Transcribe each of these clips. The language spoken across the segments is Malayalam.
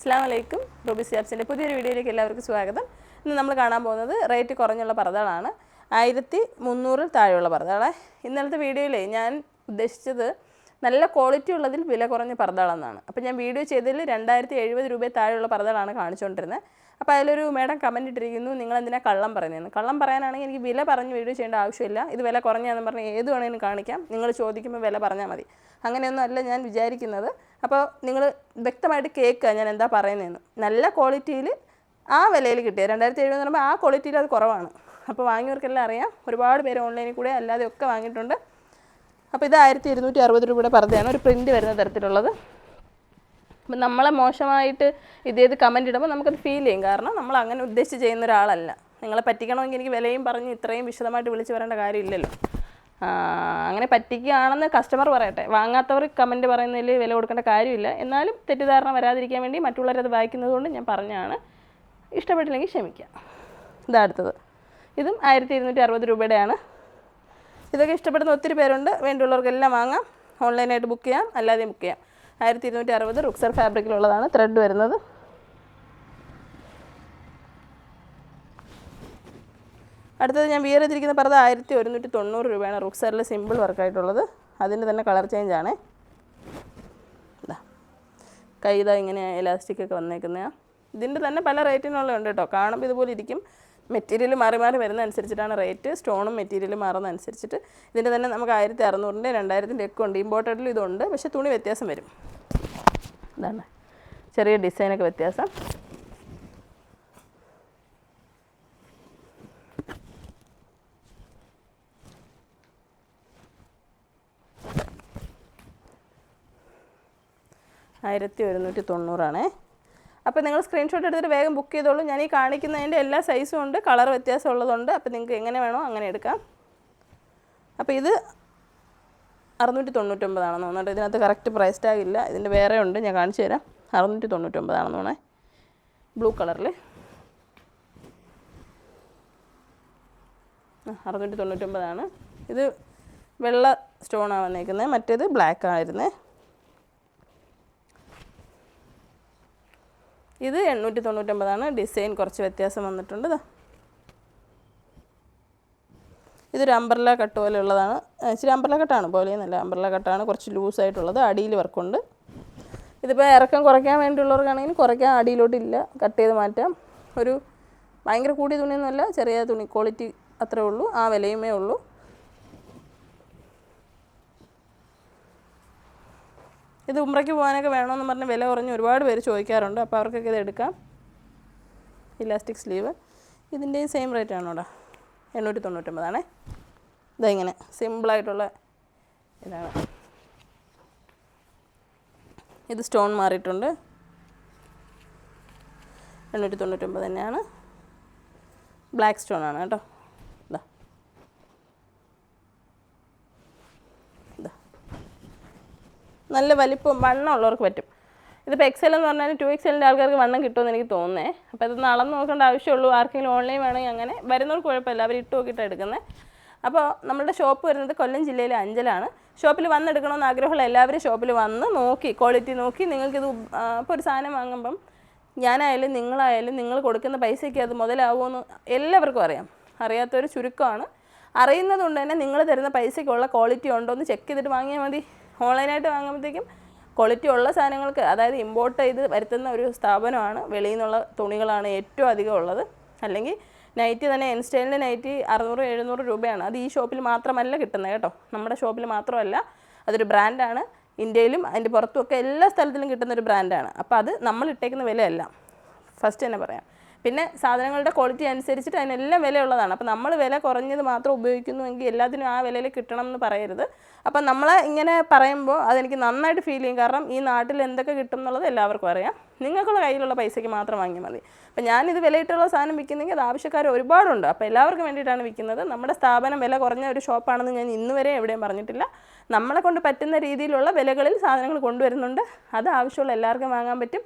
അസ്സാം വലൈക്കും റൂബി സിയാബ്സിന്റെ പുതിയൊരു വീഡിയോയിലേക്ക് എല്ലാവർക്കും സ്വാഗതം. ഇന്ന് നമ്മൾ കാണാൻ പോകുന്നത് റേറ്റ് കുറഞ്ഞുള്ള പർദ്ദകളാണ്. ആയിരത്തി മുന്നൂറിൽ താഴെയുള്ള പർദ്ദകളെ. ഇന്നലത്തെ വീഡിയോയിൽ ഞാൻ ഉദ്ദേശിച്ചത് നല്ല ക്വാളിറ്റി ഉള്ളതിൽ വില കുറഞ്ഞ പർദ്ദകളെന്നാണ്. അപ്പോൾ ഞാൻ വീഡിയോ ചെയ്തതിൽ രണ്ടായിരത്തി എഴുപത് രൂപ താഴെയുള്ള പർദ്ദകളാണ് കാണിച്ചുകൊണ്ടിരുന്നത് അപ്പോൾ അതിലൊരു മേഡം കമന്റ് ഇട്ടിരിക്കുന്നു നിങ്ങൾ എന്തിനാ കള്ളം പറയുന്നതെന്ന് കള്ളം പറയാനാണെങ്കിൽ എനിക്ക് വില പറഞ്ഞ് വീഡിയോ ചെയ്യേണ്ട ആവശ്യമില്ല. ഇത് വില കുറഞ്ഞാന്ന് പറഞ്ഞ് ഏത് വേണമെങ്കിലും കാണിക്കാം. നിങ്ങൾ ചോദിക്കുമ്പോൾ വില പറഞ്ഞാൽ മതി. അങ്ങനെയൊന്നും അല്ല ഞാൻ വിചാരിക്കുന്നത്. അപ്പോൾ നിങ്ങൾ വ്യക്തമായിട്ട് കേൾക്കുക ഞാൻ എന്താ പറയുന്നതെന്ന് നല്ല ക്വാളിറ്റിയിൽ ആ വിലയിൽ കിട്ടിയ രണ്ടായിരത്തി എഴുപത് പറയുമ്പോൾ ആ ക്വാളിറ്റിയിൽ അത് കുറവാണ്. അപ്പോൾ വാങ്ങിയവർക്കെല്ലാം അറിയാം. ഒരുപാട് പേര് ഓൺലൈനിൽ കൂടെ അല്ലാതെ ഒക്കെ വാങ്ങിയിട്ടുണ്ട്. അപ്പോൾ ഇത് ആയിരത്തി ഇരുന്നൂറ്റി അറുപത് രൂപയുടെ പറഞ്ഞതാണ് ഒരു പ്രിന്റ് വരുന്ന തരത്തിലുള്ളത്. അപ്പം നമ്മളെ മോശമായിട്ട് ഇതേത് കമന്റ് ഇടുമ്പോൾ നമുക്കത് ഫീൽ ചെയ്യും. കാരണം നമ്മൾ അങ്ങനെ ഉദ്ദേശിച്ച് ചെയ്യുന്ന ഒരാളല്ല. നിങ്ങളെ പറ്റിക്കണമെങ്കിൽ എനിക്ക് വിലയും പറഞ്ഞ് ഇത്രയും വിശദമായിട്ട് വിളിച്ച് വരേണ്ട കാര്യമില്ലല്ലോ. അങ്ങനെ പറ്റിക്കുകയാണെന്ന് കസ്റ്റമർ പറയട്ടെ. വാങ്ങാത്തവർ കമന്റ് പറയുന്നതിൽ വില കൊടുക്കേണ്ട കാര്യമില്ല. എന്നാലും തെറ്റിദ്ധാരണ വരാതിരിക്കാൻ വേണ്ടി മറ്റുള്ളവരത് വായിക്കുന്നത് കൊണ്ട് ഞാൻ പറഞ്ഞാണ്. ഇഷ്ടപ്പെട്ടില്ലെങ്കിൽ ക്ഷമിക്കാം ഇതാ അടുത്തത്. ഇതും ആയിരത്തി ഇരുന്നൂറ്റി അറുപത് രൂപയുടെയാണ്. ഇതൊക്കെ ഇഷ്ടപ്പെടുന്ന ഒത്തിരി പേരുണ്ട്. വേണ്ടിയുള്ളവർക്കെല്ലാം വാങ്ങാം. ഓൺലൈനായിട്ട് ബുക്ക് ചെയ്യാം. അല്ലാതെ ബുക്ക് ചെയ്യാം. ആയിരത്തി ഇരുന്നൂറ്റി അറുപത് റുക്സർ ഫാബ്രിക്കിലുള്ളതാണ് ത്രെഡ് വരുന്നത്. അടുത്തത് ഞാൻ വിയർ ചെയ്തിരിക്കുന്ന പർദ്ദ ആയിരത്തി ഒരുന്നൂറ്റി തൊണ്ണൂറ് രൂപയാണ് റുക്സറിൽ സിമ്പിൾ വർക്കായിട്ടുള്ളത്. അതിന്റെ തന്നെ കളർ ചേഞ്ച് ആണ് ഇതാ കൈ ഇതാ ഇങ്ങനെ എലാസ്റ്റിക് ഒക്കെ വന്നേക്കുന്നതാണ് ഇതിന്റെ തന്നെ പല റേറ്റിനുള്ളതുണ്ട് കേട്ടോ. കാണുമ്പോൾ ഇതുപോലെ ഇരിക്കും. മെറ്റീരിയൽ മാറി മാറി വരുന്ന അനുസരിച്ചിട്ടാണ് റേറ്റ്. സ്റ്റോണും മെറ്റീരിയലും മാറുന്ന അനുസരിച്ചിട്ട് ഇതിന്റെ തന്നെ നമുക്ക് ആയിരത്തി അറുന്നൂറിന്റെ രണ്ടായിരത്തിന്റെ ഒക്കെ ഉണ്ട്. ഇമ്പോർട്ടഡിൽ ഇതുണ്ട്. പക്ഷേ തുണി വ്യത്യാസം വരും. ഇതാണ് ചെറിയ ഡിസൈനൊക്കെ വ്യത്യാസം. ആയിരത്തി ഒരുന്നൂറ്റി തൊണ്ണൂറാണേ അപ്പോൾ നിങ്ങൾ സ്ക്രീൻഷോട്ട് എടുത്തിട്ട് വേഗം ബുക്ക് ചെയ്തോളൂ. ഞാൻ ഈ കാണിക്കുന്നതിന്റെ എല്ലാ സൈസും ഉണ്ട് കളർ വ്യത്യാസം ഉള്ളതുണ്ട് അപ്പോൾ നിങ്ങൾക്ക് എങ്ങനെ വേണോ അങ്ങനെ എടുക്കാം. അപ്പോൾ ഇത് അറുന്നൂറ്റി തൊണ്ണൂറ്റൊമ്പതാണെന്ന് തോന്നുന്നുണ്ട് ഇതിനകത്ത് കറക്റ്റ് പ്രൈസ് ടാഗ് ഇല്ല. ഇതിന്റെ വേറെ ഉണ്ട് ഞാൻ കാണിച്ചു തരാം. അറുന്നൂറ്റി തൊണ്ണൂറ്റൊമ്പതാണെന്ന് തോന്നേ ബ്ലൂ കളറിൽ അറുന്നൂറ്റി തൊണ്ണൂറ്റൊമ്പതാണ് ഇത് വെള്ള സ്റ്റോണാണ് വന്നേക്കുന്നത് മറ്റേത് ബ്ലാക്ക് ആയിരുന്നേ. ഇത് എണ്ണൂറ്റി തൊണ്ണൂറ്റൊമ്പതാണ് ഡിസൈൻ കുറച്ച് വ്യത്യാസം വന്നിട്ടുണ്ട്. ഇതൊരു അമ്പർല കട്ട് പോലെ ഉള്ളതാണ് ഇച്ചിരി അമ്പർല കട്ടാണ് പോലെ നല്ല അമ്പർല കട്ടാണ് കുറച്ച് ലൂസായിട്ടുള്ളത്. അടിയിൽ വർക്കുണ്ട്. ഇതിപ്പോൾ ഇറക്കം കുറയ്ക്കാൻ വേണ്ടിയുള്ളവർക്കാണെങ്കിൽ കുറയ്ക്കാൻ അടിയിലോട്ടില്ല. കട്ട് ചെയ്ത് മാറ്റാം. ഒരു ഭയങ്കര കൂടിയ തുണിയൊന്നുമല്ല. ചെറിയ തുണി ക്വാളിറ്റി അത്രേ ഉള്ളൂ. ആ വിലയുമേ ഉള്ളൂ. ഇത് ഉമ്രയ്ക്ക് പോകാനൊക്കെ വേണമെന്ന് പറഞ്ഞ് വില കുറഞ്ഞ് ഒരുപാട് പേര് ചോദിക്കാറുണ്ട്. അപ്പോൾ അവർക്കൊക്കെ ഇത് എടുക്കാം. ഇലാസ്റ്റിക് സ്ലീവ് ഇതിന്റെയും സെയിം റേറ്റ് ആണോടാ എണ്ണൂറ്റി തൊണ്ണൂറ്റൊമ്പതാണേ ഇതാ ഇങ്ങനെ സിമ്പിളായിട്ടുള്ള ഇതാണ്. ഇത് സ്റ്റോൺ മാറിയിട്ടുണ്ട്. എണ്ണൂറ്റി തൊണ്ണൂറ്റൊമ്പത് തന്നെയാണ്. ബ്ലാക്ക് സ്റ്റോൺ ആണ് കേട്ടോ ഇതാ ഇതാ നല്ല വലിപ്പം വണ്ണം ഉള്ളവർക്ക് പറ്റും. ഇതിപ്പോൾ എക്സൽ എന്ന് പറഞ്ഞാൽ ടു എക്സലിന്റെ ആൾക്കാർക്ക് വണ്ണം കിട്ടുമെന്ന് എനിക്ക് തോന്നുന്നേ. അപ്പോൾ ഇത് അളന്ന് നോക്കേണ്ട ആവശ്യമുള്ളൂ. ആർക്കെങ്കിലും ഓൺലൈൻ വേണമെങ്കിൽ അങ്ങനെ വരുന്നവർക്ക് കുഴപ്പമില്ല. അവർ ഇട്ട് നോക്കിയിട്ട് എടുക്കുന്നത് അപ്പോൾ നമ്മുടെ ഷോപ്പ് വരുന്നത് കൊല്ലം ജില്ലയിലെ അഞ്ചലാണ്. ഷോപ്പിൽ വന്നെടുക്കണമെന്ന് ആഗ്രഹമുള്ള എല്ലാവരും ഷോപ്പിൽ വന്ന് നോക്കി ക്വാളിറ്റി നോക്കി. നിങ്ങൾക്കിത് ഇപ്പോൾ ഒരു സാധനം വാങ്ങുമ്പം ഞാനായാലും നിങ്ങളായാലും നിങ്ങൾ കൊടുക്കുന്ന പൈസയ്ക്ക് അത് മുതലാവുമെന്ന് എല്ലാവർക്കും അറിയാം. അറിയാത്തൊരു ചുരുക്കമാണ്. അറിയുന്നതുകൊണ്ട് തന്നെ നിങ്ങൾ തരുന്ന പൈസയ്ക്കുള്ള ക്വാളിറ്റി ഉണ്ടോ എന്ന് ചെക്ക് ചെയ്തിട്ട് വാങ്ങിയാൽ മതി. ഓൺലൈനായിട്ട് വാങ്ങുമ്പോഴത്തേക്കും ക്വാളിറ്റി ഉള്ള സാധനങ്ങൾക്ക് അതായത് ഇമ്പോർട്ട് ചെയ്ത് വരുത്തുന്ന ഒരു സ്ഥാപനമാണ് വെളിയിൽ നിന്നുള്ള തുണികളാണ് ഏറ്റവും അധികം ഉള്ളത്. അല്ലെങ്കിൽ നൈറ്റി തന്നെ എൻസ്റ്റൈലിന്റെ നൈറ്റി അറുന്നൂറ് എഴുന്നൂറ് രൂപയാണ്. അത് ഈ ഷോപ്പിൽ മാത്രമല്ല കിട്ടുന്നത് കേട്ടോ. നമ്മുടെ ഷോപ്പിൽ മാത്രമല്ല അതൊരു ബ്രാൻഡാണ് ഇന്ത്യയിലും അതിന്റെ പുറത്തുമൊക്കെ എല്ലാ സ്ഥലത്തിലും കിട്ടുന്ന ഒരു ബ്രാൻഡാണ് അപ്പോൾ അത് നമ്മൾ ഇട്ടേക്കുന്ന വിലയല്ല. ഫസ്റ്റ് തന്നെ പറയാം. പിന്നെ സാധനങ്ങളുടെ ക്വാളിറ്റി അനുസരിച്ചിട്ട് അതിനെല്ലാം വിലയുള്ളതാണ്. അപ്പോൾ നമ്മൾ വില കുറഞ്ഞത് മാത്രം ഉപയോഗിക്കുന്നുവെങ്കിൽ എല്ലാത്തിനും ആ വിലയിൽ കിട്ടണം എന്ന് പറയരുത്. അപ്പം നമ്മൾ ഇങ്ങനെ പറയുമ്പോൾ അതെനിക്ക് നന്നായിട്ട് ഫീൽ ചെയ്യും. കാരണം ഈ നാട്ടിൽ എന്തൊക്കെ കിട്ടും എന്നുള്ളത് എല്ലാവർക്കും അറിയാം. നിങ്ങൾക്കുള്ള കയ്യിലുള്ള പൈസയ്ക്ക് മാത്രം വാങ്ങിയാൽ മതി. അപ്പം ഞാനിത് വിലയിട്ടുള്ള സാധനം വിൽക്കുന്നെങ്കിൽ അത് ആവശ്യക്കാർ ഒരുപാടുണ്ട്. അപ്പോൾ എല്ലാവർക്കും വേണ്ടിയിട്ടാണ് വിൽക്കുന്നത്. നമ്മുടെ സ്ഥാപനം വില കുറഞ്ഞ ഒരു ഷോപ്പാണെന്ന് ഞാൻ ഇന്ന് വരെ എവിടെയും പറഞ്ഞിട്ടില്ല. നമ്മളെ കൊണ്ട് പറ്റുന്ന രീതിയിലുള്ള വിലകളിൽ സാധനങ്ങൾ കൊണ്ടുവരുന്നുണ്ട്. അത് ആവശ്യമുള്ള എല്ലാവർക്കും വാങ്ങാൻ പറ്റും.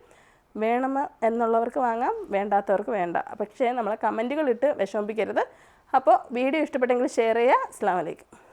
വേണം എന്നുള്ളവർക്ക് വാങ്ങാം വേണ്ടാത്തവർക്ക് വേണ്ട. പക്ഷേ നമ്മളെ കമന്റുകളിട്ട് വിഷമിപ്പിക്കരുത്. അപ്പോൾ വീഡിയോ ഇഷ്ടപ്പെട്ടെങ്കിൽ ഷെയർ ചെയ്യുക. അസ്സാം വലൈക്കും